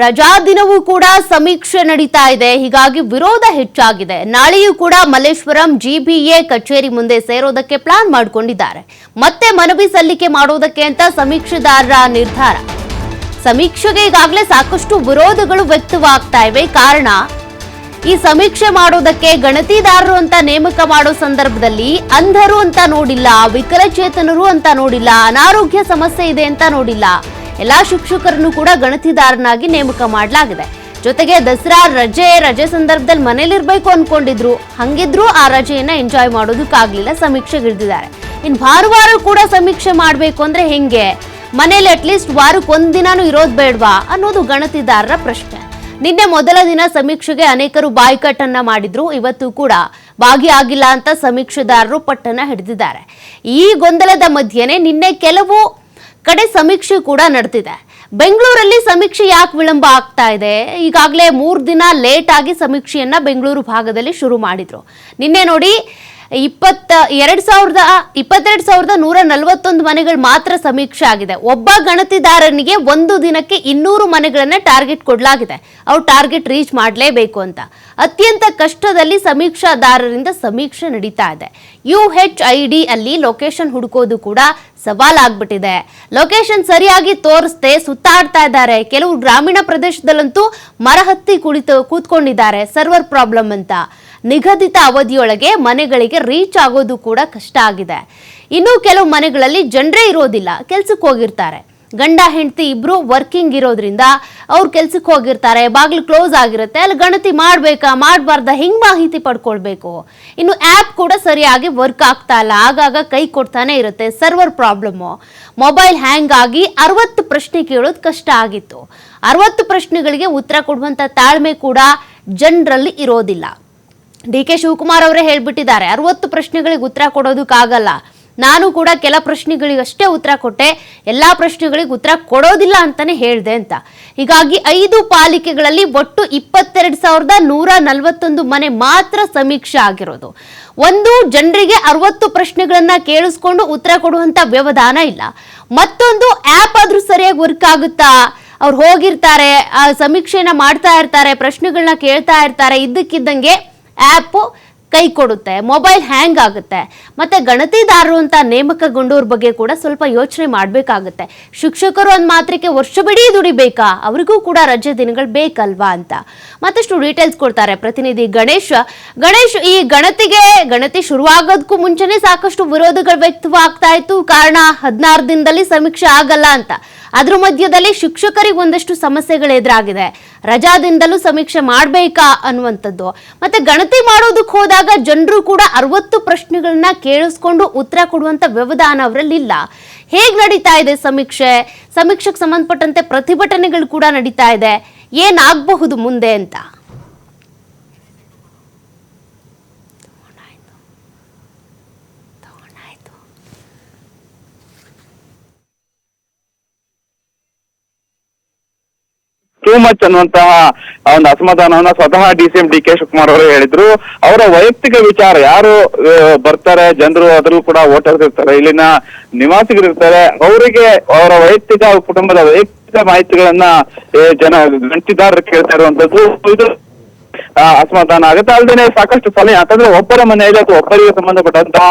ರಜಾ ದಿನವೂ ಕೂಡ ಸಮೀಕ್ಷೆ ನಡೀತಾ ಇದೆ. ಹೀಗಾಗಿ ವಿರೋಧ ಹೆಚ್ಚಾಗಿದೆ. ನಾಳೆಯೂ ಕೂಡ ಮಲ್ಲೇಶ್ವರಂ ಜಿಬಿಎ ಕಚೇರಿ ಮುಂದೆ ಸೇರೋದಕ್ಕೆ ಪ್ಲಾನ್ ಮಾಡಿಕೊಂಡಿದ್ದಾರೆ. ಮತ್ತೆ ಮನವಿ ಸಲ್ಲಿಕೆ ಮಾಡೋದಕ್ಕೆ ಅಂತ ಸಮೀಕ್ಷೆದಾರರ ನಿರ್ಧಾರ. ಸಮೀಕ್ಷೆಗೆ ಈಗಾಗಲೇ ಸಾಕಷ್ಟು ವಿರೋಧಗಳು ವ್ಯಕ್ತವಾಗ್ತಾ ಇವೆ. ಕಾರಣ, ಈ ಸಮೀಕ್ಷೆ ಮಾಡೋದಕ್ಕೆ ಗಣತಿದಾರರು ಅಂತ ನೇಮಕ ಮಾಡೋ ಸಂದರ್ಭದಲ್ಲಿ ಅಂಧರು ಅಂತ ನೋಡಿಲ್ಲ, ವಿಕಲಚೇತನರು ಅಂತ ನೋಡಿಲ್ಲ, ಅನಾರೋಗ್ಯ ಸಮಸ್ಯೆ ಇದೆ ಅಂತ ನೋಡಿಲ್ಲ. ಎಲ್ಲಾ ಶಿಕ್ಷಕರನ್ನು ಕೂಡ ಗಣತಿದಾರನಾಗಿ ನೇಮಕ ಮಾಡಲಾಗಿದೆ. ಜೊತೆಗೆ ದಸರಾ ರಜೆ ರಜೆ ಸಂದರ್ಭದಲ್ಲಿ ಮನೇಲಿರ್ಬೇಕು ಅನ್ಕೊಂಡಿದ್ರು. ಹಂಗಿದ್ರು ಆ ರಜೆಯನ್ನ ಎಂಜಾಯ್ ಮಾಡೋದಕ್ಕಾಗ್ಲಿಲ್ಲ ಸಮೀಕ್ಷೆಗೆ ಇಳಿದಿದ್ದಾರೆ ಇನ್ ಭಾನುವಾರ ಕೂಡ ಸಮೀಕ್ಷೆ ಮಾಡಬೇಕು ಅಂದ್ರೆ ಹೆಂಗೆ? ಮನೇಲಿ ಅಟ್ಲೀಸ್ಟ್ ವಾರಕ್ಕೆ ಒಂದಿನಾನು ಇರೋದ್ ಬೇಡ್ವಾ? ಅನ್ನೋದು ಗಣತಿದಾರರ ಪ್ರಶ್ನೆ. ನಿನ್ನೆ ಮೊದಲ ದಿನ ಸಮೀಕ್ಷೆಗೆ ಅನೇಕರು ಬಾಯ್ಕಟ್ ಅನ್ನ ಮಾಡಿದ್ರು. ಇವತ್ತು ಕೂಡ ಭಾಗಿಯಾಗಿಲ್ಲ ಅಂತ ಸಮೀಕ್ಷೆದಾರರು ಪಟ್ಟನ್ನ ಹಿಡಿದಿದ್ದಾರೆ. ಈ ಗೊಂದಲದ ಮಧ್ಯೆನೆ ನಿನ್ನೆ ಕೆಲವು ಕಡೆ ಸಮೀಕ್ಷೆ ಕೂಡ ನಡೆದಿದೆ ಬೆಂಗಳೂರಲ್ಲಿ ಸಮೀಕ್ಷೆ ಯಾಕೆ ವಿಳಂಬ ಆಗ್ತಾ ಇದೆ? ಈಗಾಗಲೇ ಮೂರು ದಿನ ಲೇಟ್ ಆಗಿ ಸಮೀಕ್ಷೆಯನ್ನ ಬೆಂಗಳೂರು ಭಾಗದಲ್ಲಿ ಶುರು ಮಾಡಿದ್ರು. ನಿನ್ನೆ ನೋಡಿ ಇಪ್ಪತ್ತ, ಎರಡ್ ಸಾವಿರದ, ಇಪ್ಪತ್ತೆರಡು ಸಾವಿರದ ನೂರ ನಲವತ್ತೊಂದು ಮನೆಗಳು ಮಾತ್ರ ಸಮೀಕ್ಷೆ ಆಗಿದೆ. ಒಬ್ಬ ಗಣತಿದಾರನಿಗೆ ಒಂದು ದಿನಕ್ಕೆ ಇನ್ನೂರು ಮನೆಗಳನ್ನ ಟಾರ್ಗೆಟ್ ಕೊಡಲಾಗಿದೆ. ಅವ್ರು ಟಾರ್ಗೆಟ್ ರೀಚ್ ಮಾಡಲೇಬೇಕು ಅಂತ. ಅತ್ಯಂತ ಕಷ್ಟದಲ್ಲಿ ಸಮೀಕ್ಷಾದಾರರಿಂದ ಸಮೀಕ್ಷೆ ನಡೀತಾ ಇದೆ. ಯು ಹೆಚ್ ಐ ಡಿ ಅಲ್ಲಿ ಲೊಕೇಶನ್ ಹುಡುಕೋದು ಕೂಡ ಸವಾಲಾಗ್ಬಿಟ್ಟಿದೆ. ಲೊಕೇಶನ್ ಸರಿಯಾಗಿ ತೋರಿಸ್ದೆ ಸುತ್ತಾಡ್ತಾ ಇದ್ದಾರೆ. ಕೆಲವು ಗ್ರಾಮೀಣ ಪ್ರದೇಶದಲ್ಲಂತೂ ಮರ ಹತ್ತಿ ಕುಳಿತು, ಕೂತ್ಕೊಂಡಿದ್ದಾರೆ. ಸರ್ವರ್ ಪ್ರಾಬ್ಲಮ್ ಅಂತ. ನಿಗದಿತ ಅವಧಿಯೊಳಗೆ ಮನೆಗಳಿಗೆ ರೀಚ್ ಆಗೋದು ಕೂಡ ಕಷ್ಟ ಆಗಿದೆ. ಇನ್ನು ಕೆಲವು ಮನೆಗಳಲ್ಲಿ ಜನರೇ ಇರೋದಿಲ್ಲ, ಕೆಲ್ಸಕ್ಕೆ ಹೋಗಿರ್ತಾರೆ. ಗಂಡ, ಹೆಂಡತಿ ಇಬ್ರು ವರ್ಕಿಂಗ್ ಇರೋದ್ರಿಂದ ಅವ್ರು ಕೆಲ್ಸಕ್ಕೆ ಹೋಗಿರ್ತಾರೆ, ಬಾಗಿಲು ಕ್ಲೋಸ್ ಆಗಿರುತ್ತೆ, ಅಲ್ಲಿ ಗಣತಿ ಮಾಡ್ಬೇಕಾ, ಮಾಡಬಾರ್ದ, ಹಿಂಗ್ ಮಾಹಿತಿ ಪಡ್ಕೊಳ್ಬೇಕು? ಇನ್ನು ಆ್ಯಪ್ ಕೂಡ ಸರಿಯಾಗಿ ವರ್ಕ್ ಆಗ್ತಾ ಇಲ್ಲ, ಆಗಾಗ ಕೈ ಕೊಡ್ತಾನೆ ಇರುತ್ತೆ ಸರ್ವರ್ ಪ್ರಾಬ್ಲಮ್ಮು ಮೊಬೈಲ್ ಹ್ಯಾಂಗ್ ಆಗಿ ಅರವತ್ತು ಪ್ರಶ್ನೆ ಕೇಳೋದು ಕಷ್ಟ ಆಗಿತ್ತು. ಅರವತ್ತು ಪ್ರಶ್ನೆಗಳಿಗೆ ಉತ್ತರ ಕೊಡುವಂತ ತಾಳ್ಮೆ ಕೂಡ ಜನರಲ್ಲಿ ಇರೋದಿಲ್ಲ. ಡಿ ಕೆ ಶಿವಕುಮಾರ್ ಅವರೇ ಹೇಳ್ಬಿಟ್ಟಿದ್ದಾರೆ. ಅರವತ್ತು ಪ್ರಶ್ನೆಗಳಿಗೆ ಉತ್ತರ ಕೊಡೋದಕ್ಕಾಗಲ್ಲ. ನಾನು ಕೂಡ ಕೆಲ ಪ್ರಶ್ನೆಗಳಿಗಷ್ಟೇ ಉತ್ತರ ಕೊಟ್ಟೆ. ಎಲ್ಲ ಪ್ರಶ್ನೆಗಳಿಗೆ ಉತ್ತರ ಕೊಡೋದಿಲ್ಲ ಅಂತಾನೆ ಹೇಳಿದೆ ಅಂತ. ಹೀಗಾಗಿ ಐದು ಪಾಲಿಕೆಗಳಲ್ಲಿ ಒಟ್ಟು ಇಪ್ಪತ್ತೆರಡು ಸಾವಿರದ ನೂರ ನಲವತ್ತೊಂದು ಮನೆ ಮಾತ್ರ ಸಮೀಕ್ಷೆ ಆಗಿರೋದು. ಒಂದು ಜನರಿಗೆ ಅರವತ್ತು ಪ್ರಶ್ನೆಗಳನ್ನ ಕೇಳಿಸ್ಕೊಂಡು ಉತ್ತರ ಕೊಡುವಂತ ವ್ಯವಧಾನ ಇಲ್ಲ. ಮತ್ತೊಂದು ಆ್ಯಪ್ ಆದ್ರೂ ಸರಿಯಾಗಿ ವರ್ಕ್ ಆಗುತ್ತಾ? ಅವ್ರು ಹೋಗಿರ್ತಾರೆ, ಆ ಸಮೀಕ್ಷೆನ ಮಾಡ್ತಾ ಇರ್ತಾರೆ ಪ್ರಶ್ನೆಗಳನ್ನ ಕೇಳ್ತಾ ಇರ್ತಾರೆ, ಇದ್ದಕ್ಕಿದ್ದಂಗೆ ಆ್ಯಪ್ ಕೈ ಕೊಡುತ್ತೆ ಮೊಬೈಲ್ ಹ್ಯಾಂಗ್ ಆಗುತ್ತೆ. ಮತ್ತೆ ಗಣತಿದಾರರು ಅಂತ ನೇಮಕಗೊಂಡವ್ರ ಬಗ್ಗೆ ಕೂಡ ಸ್ವಲ್ಪ ಯೋಚನೆ ಮಾಡಬೇಕಾಗುತ್ತೆ. ಶಿಕ್ಷಕರು ಒಂದು ಮಾತ್ರಕ್ಕೆ ವರ್ಷವಿಡೀ ದುಡಿಬೇಕಾ? ಅವರಿಗೂ ಕೂಡ ರಜೆ ದಿನಗಳು ಬೇಕಲ್ವಾ ಅಂತ. ಮತ್ತಷ್ಟು ಡೀಟೇಲ್ಸ್ ಕೊಡ್ತಾರೆ ಪ್ರತಿನಿಧಿ ಗಣೇಶ್. ಗಣೇಶ್, ಈ ಗಣತಿಗೆ, ಗಣತಿ ಶುರುವಾಗೋದಕ್ಕೂ ಮುಂಚೆನೇ ಸಾಕಷ್ಟು ವಿರೋಧಗಳು ವ್ಯಕ್ತವಾಗ್ತಾ ಇತ್ತು. ಕಾರಣ ಹದಿನಾರು ದಿನದಲ್ಲಿ ಸಮೀಕ್ಷೆ ಆಗಲ್ಲ ಅಂತ. ಅದ್ರ ಮಧ್ಯದಲ್ಲಿ ಶಿಕ್ಷಕರಿಗೆ ಒಂದಷ್ಟು ಸಮಸ್ಯೆಗಳು ಎದುರಾಗಿದೆ. ರಜಾ ದಿನದಲ್ಲೂ ಸಮೀಕ್ಷೆ ಮಾಡಬೇಕಾ ಅನ್ನುವಂಥದ್ದು. ಮತ್ತೆ ಗಣತಿ ಮಾಡೋದಕ್ಕೆ ಹೋದಾಗ ಜನರು ಕೂಡ ಅರವತ್ತು ಪ್ರಶ್ನೆಗಳನ್ನ ಕೇಳಿಸ್ಕೊಂಡು ಉತ್ತರ ಕೊಡುವಂತ ವ್ಯವಧಾನ ಅವರಲ್ಲಿ ಇಲ್ಲ ಹೇಗ್ ನಡೀತಾ ಇದೆ ಸಮೀಕ್ಷೆ? ಸಮೀಕ್ಷೆಗೆ ಸಂಬಂಧಪಟ್ಟಂತೆ ಪ್ರತಿಭಟನೆಗಳು ಕೂಡ ನಡೀತಾ ಇದೆ. ಏನಾಗಬಹುದು ಮುಂದೆ ಅಂತ? ಟೂ ಮಚ್ ಅನ್ನುವಂತಹ ಒಂದು ಅಸಮಾಧಾನವನ್ನ ಸ್ವತಃ D C M D K Shivakumar ಅವರು ಹೇಳಿದ್ರು. ಅವರ ವೈಯಕ್ತಿಕ ವಿಚಾರ ಯಾರು ಬರ್ತಾರೆ, ಜನರು ಅದರಲ್ಲೂ ಕೂಡ ವೋಟರ್ಸ್ ಇರ್ತಾರೆ ಇಲ್ಲಿನ ನಿವಾಸಿಗರು ಇರ್ತಾರೆ, ಅವರಿಗೆ ಅವರ ವೈಯಕ್ತಿಕ ಕುಟುಂಬದ ವೈಯಕ್ತಿಕ ಮಾಹಿತಿಗಳನ್ನ ಜನ ಗಂಟಿದಾರರು ಕೇಳ್ತಾ ಇರುವಂತದ್ದು, ಇದು ಅಸಮಾಧಾನ ಆಗುತ್ತೆ. ಅಲ್ಲದೆ ಸಾಕಷ್ಟು ಸಲಹೆ ಯಾಕಂದ್ರೆ ಒಬ್ಬರ ಮನೆಯಲ್ಲಿ ಅಥವಾ ಒಬ್ಬರಿಗೆ ಸಂಬಂಧಪಟ್ಟಂತಹ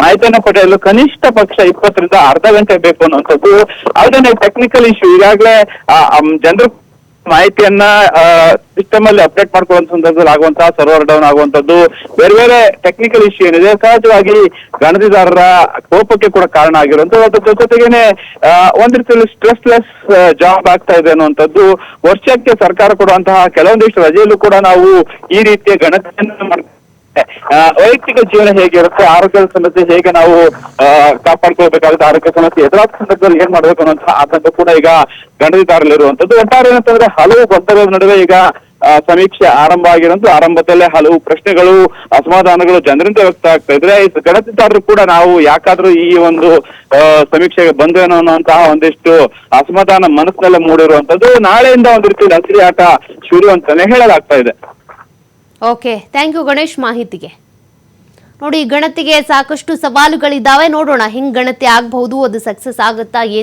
ಮಾಹಿತಿಯನ್ನು ಪಡೆಯಲು ಕನಿಷ್ಠ ಪಕ್ಷ ಇಪ್ಪತ್ತರಿಂದ ಅರ್ಧ ಗಂಟೆ ಬೇಕು ಅನ್ನುವಂಥದ್ದು. ಅಲ್ಲದೆ ಟೆಕ್ನಿಕಲ್ ಇಶ್ಯೂ ಈಗಾಗಲೇ ಜನರು ಮಾಹಿತಿಯನ್ನ ಸಿಸ್ಟಮ್ ಅಲ್ಲಿ ಅಪ್ಡೇಟ್ ಮಾಡ್ಕೊಳ್ಳುವಂತ ಸಂದರ್ಭದಲ್ಲಿ ಆಗುವಂತಹ, ಸರ್ವರ್ ಡೌನ್ ಆಗುವಂತದ್ದು ಬೇರೆ ಬೇರೆ ಟೆಕ್ನಿಕಲ್ ಇಶ್ಯೂ ಏನಿದೆ, ಸಹಜವಾಗಿ ಗಣತಿದಾರರ ಕೋಪಕ್ಕೆ ಕೂಡ ಕಾರಣ ಆಗಿರುವಂತದ್ದು. ಜೊತೆಗೇನೆ ಒಂದ್ ರೀತಿಯಲ್ಲಿ ಸ್ಟ್ರೆಸ್ಲೆಸ್ ಜಾಬ್ ಆಗ್ತಾ ಇದೆ ಅನ್ನುವಂಥದ್ದು, ವರ್ಷಕ್ಕೆ ಸರ್ಕಾರ ಕೊಡುವಂತಹ ಕೆಲವೊಂದಿಷ್ಟು ರಜೆಯಲ್ಲೂ ಕೂಡ ನಾವು ಈ ರೀತಿಯ ಗಣತಿಯನ್ನು ವೈಯಕ್ತಿಕ ಜೀವನ ಹೇಗಿರುತ್ತೆ ಆರೋಗ್ಯದ ಸಮಸ್ಯೆ ಹೇಗೆ ನಾವು ಕಾಪಾಡ್ಕೊಳ್ಬೇಕಾಗುತ್ತೆ, ಆರೋಗ್ಯ ಸಮಸ್ಯೆ ಎದುರಾದ ಸಂದರ್ಭದಲ್ಲಿ ಏನ್ ಮಾಡ್ಬೇಕು ಅನ್ನೋಂತಹ ಆತಂಕ ಕೂಡ ಈಗ ಗಣತಿದಾರಲ್ಲಿರುವಂತದ್ದು ಒಟ್ಟಾರೆ ಏನಂತಂದ್ರೆ ಹಲವು ಗೊಂದಲದ ನಡುವೆ ಈಗ ಸಮೀಕ್ಷೆ ಆರಂಭ ಆಗಿರೋದು ಆರಂಭದಲ್ಲೇ ಹಲವು ಪ್ರಶ್ನೆಗಳು, ಅಸಮಾಧಾನಗಳು ಜನರಿಂದ ವ್ಯಕ್ತ ಆಗ್ತಾ ಇದ್ರೆ ಗಣತಿದಾರರು ಕೂಡ ನಾವು ಯಾಕಾದ್ರೂ ಈ ಒಂದು ಸಮೀಕ್ಷೆಗೆ ಬಂದೇನೋ ಅನ್ನೋಂತಹ ಒಂದಿಷ್ಟು ಅಸಮಾಧಾನ ಮನಸ್ಸಿನಲ್ಲೇ ಮೂಡಿರುವಂತದ್ದು ನಾಳೆಯಿಂದ ಒಂದು ರೀತಿ ನಕಲಿ ಆಟ ಶುರು ಅಂತಾನೆ ಹೇಳಲಾಗ್ತಾ ಇದೆ. ಓಕೆ ಥ್ಯಾಂಕ್ ಯು ಗಣೇಶ್ ಮಾಹಿತಿಗೆ. ನೋಡಿ, ಗಣತಿಗೆ ಸಾಕಷ್ಟು ಸವಾಲುಗಳಿದ್ದಾವೆ. ನೋಡೋಣ, ಹಿಂಗ್ ಗಣತಿ ಆಗಬಹುದು, ಅದು ಸಕ್ಸಸ್ ಆಗುತ್ತಾ, ಏನು